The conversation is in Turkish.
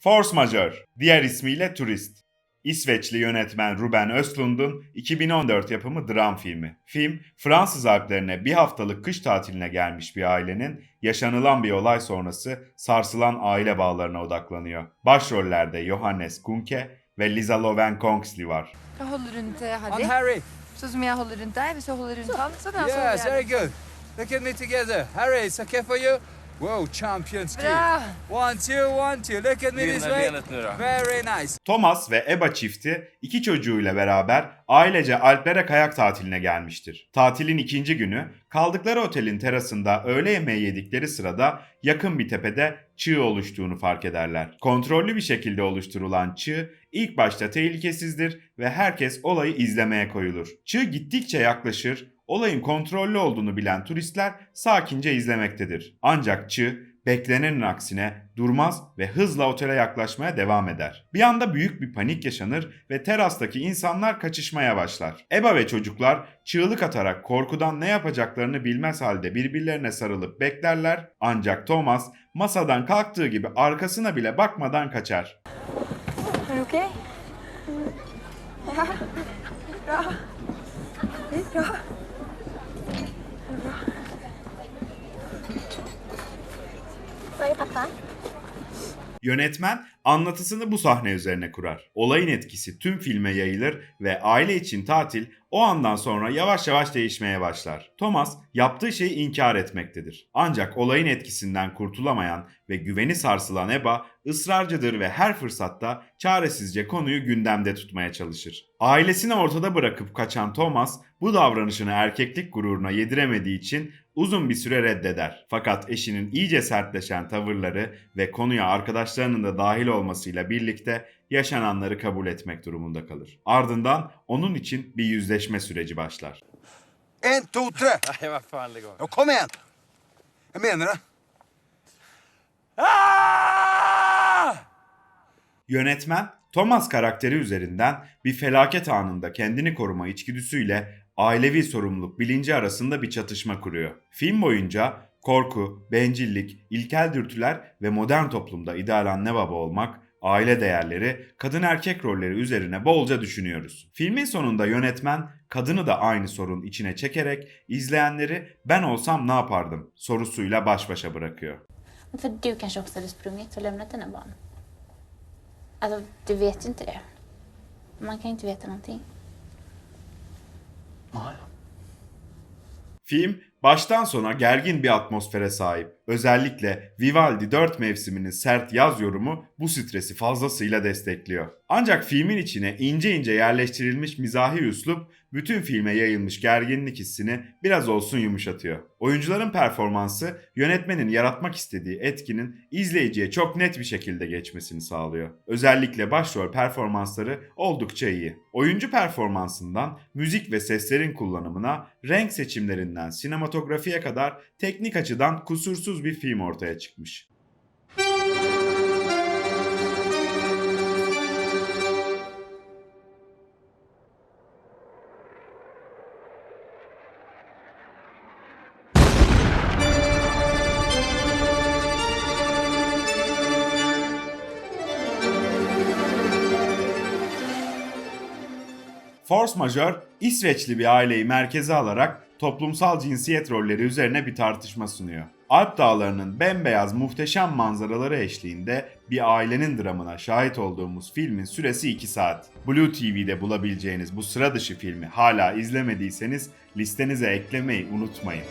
Force Majeure, diğer ismiyle Turist. İsveçli yönetmen Ruben Östlund'un 2014 yapımı dram filmi. Film, Fransız Alplerine bir haftalık kış tatiline gelmiş bir ailenin yaşanılan bir olay sonrası sarsılan aile bağlarına odaklanıyor. Başrollerde Johannes Kuhnke ve Lisa Loven Kongsley var. Jag håller runt eh, On Harry. Harry. Så som jag håller runt dig, så håller runt han. Yes, very good. Look at me together. Harry, it's okay for you? Whoa, champion ski. Bra! One, two, one, two. Look at me this way. Very nice. Thomas ve Eba çifti iki çocuğuyla beraber ailece Alplere kayak tatiline gelmiştir. Tatilin ikinci günü kaldıkları otelin terasında öğle yemeği yedikleri sırada yakın bir tepede çığ oluştuğunu fark ederler. Kontrollü bir şekilde oluşturulan çığ ilk başta tehlikesizdir ve herkes olayı izlemeye koyulur. Çığ gittikçe yaklaşır, olayın kontrollü olduğunu bilen turistler sakince izlemektedir. Ancak çığ beklenenin aksine durmaz ve hızla otele yaklaşmaya devam eder. Bir anda büyük bir panik yaşanır ve terastaki insanlar kaçışmaya başlar. Eba ve çocuklar çığlık atarak korkudan ne yapacaklarını bilmez halde birbirlerine sarılıp beklerler ancak Thomas masadan kalktığı gibi arkasına bile bakmadan kaçar. Är du okej? Ja. Yönetmen anlatısını bu sahne üzerine kurar. Olayın etkisi tüm filme yayılır ve aile için tatil o andan sonra yavaş yavaş değişmeye başlar. Thomas yaptığı şeyi inkar etmektedir. Ancak olayın etkisinden kurtulamayan ve güveni sarsılan Eba ısrarcıdır ve her fırsatta çaresizce konuyu gündemde tutmaya çalışır. Ailesini ortada bırakıp kaçan Thomas bu davranışını erkeklik gururuna yediremediği için uzun bir süre reddeder. Fakat eşinin iyice sertleşen tavırları ve konuya arkadaşlarının da dahil olmasıyla birlikte yaşananları kabul etmek durumunda kalır. Ardından onun için bir yüzleşme süreci başlar. En, to, tre. Nej, vad fan lägg av. Ja, kom igen. Jag menar det. Yönetmen Thomas karakteri üzerinden bir felaket anında kendini koruma içgüdüsüyle ailevi sorumluluk bilinci arasında bir çatışma kuruyor. Film boyunca korku, bencillik, ilkel dürtüler ve modern toplumda ideal anne baba olmak, aile değerleri, kadın erkek rolleri üzerine bolca düşünüyoruz. Filmin sonunda yönetmen kadını da aynı sorun içine çekerek izleyenleri ben olsam ne yapardım sorusuyla baş başa bırakıyor. För du kanske också hade sprungit och lämnat dina barn? Alltså, du vet ju inte det. Man kan inte veta någonting. Film baştan sona gergin bir atmosfere sahip. Özellikle Vivaldi 4 mevsiminin sert yaz yorumu bu stresi fazlasıyla destekliyor. Ancak filmin içine ince ince yerleştirilmiş mizahi üslup bütün filme yayılmış gerginlik hissini biraz olsun yumuşatıyor. Oyuncuların performansı yönetmenin yaratmak istediği etkinin izleyiciye çok net bir şekilde geçmesini sağlıyor. Özellikle başrol performansları oldukça iyi. Oyuncu performansından müzik ve seslerin kullanımına, renk seçimlerinden sinematografiye kadar teknik açıdan kusursuz bir film ortaya çıkmış. Force Majeure, İsveçli bir aileyi merkeze alarak toplumsal cinsiyet rolleri üzerine bir tartışma sunuyor. Alp dağlarının bembeyaz muhteşem manzaraları eşliğinde bir ailenin dramına şahit olduğumuz filmin süresi 2 saat. Blue TV'de bulabileceğiniz bu sıra dışı filmi hala izlemediyseniz listenize eklemeyi unutmayın.